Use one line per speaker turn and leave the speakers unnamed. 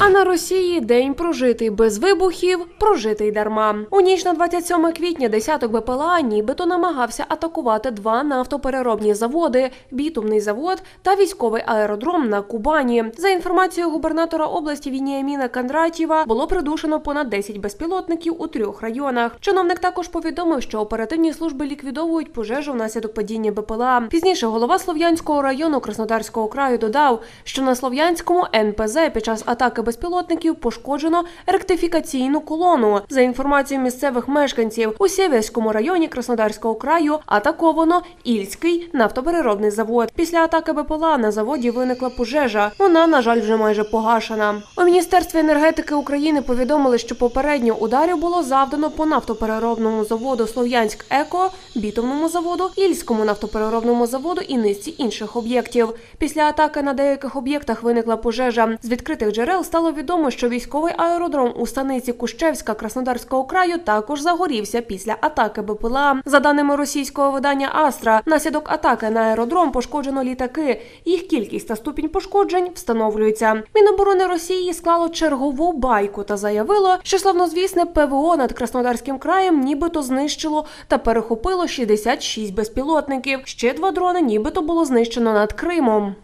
А на Росії день прожитий без вибухів, прожитий дарма. У ніч на 27 квітня десяток БПЛА нібито намагався атакувати два нафтопереробні заводи: бітумний завод та військовий аеродром на Кубані. За інформацією губернатора області Вініаміна Кондратєва, було придушено понад 10 безпілотників у трьох районах. Чиновник також повідомив, що оперативні служби ліквідовують пожежу внаслідок падіння БПЛА. Пізніше голова Слов'янського району Краснодарського краю додав, що на Слов'янському НПЗ під час атаки безпілотників пошкоджено ректифікаційну колону. За інформацією місцевих мешканців, у Сєвєрському районі Краснодарського краю атаковано Ільський нафтопереробний завод. Після атаки БПЛА на заводі виникла пожежа. Вона, на жаль, вже майже погашена. У міністерстві енергетики України повідомили, що попередньо ударів було завдано по нафтопереробному заводу Слов'янськ Еко, бітумному заводу, Ільському нафтопереробному заводу і низці інших об'єктів. Після атаки на деяких об'єктах виникла пожежа. З відкритих джерел стало відомо, що військовий аеродром у станиці Кущевська Краснодарського краю також загорівся після атаки БПЛА. За даними російського видання Астра, внаслідок атаки на аеродром пошкоджено літаки. Їх кількість та ступінь пошкоджень встановлюються. Міноборони Росії склало чергову байку та заявило, що славнозвісне ПВО над Краснодарським краєм нібито знищило та перехопило 66 безпілотників. Ще два дрони нібито було знищено над Кримом.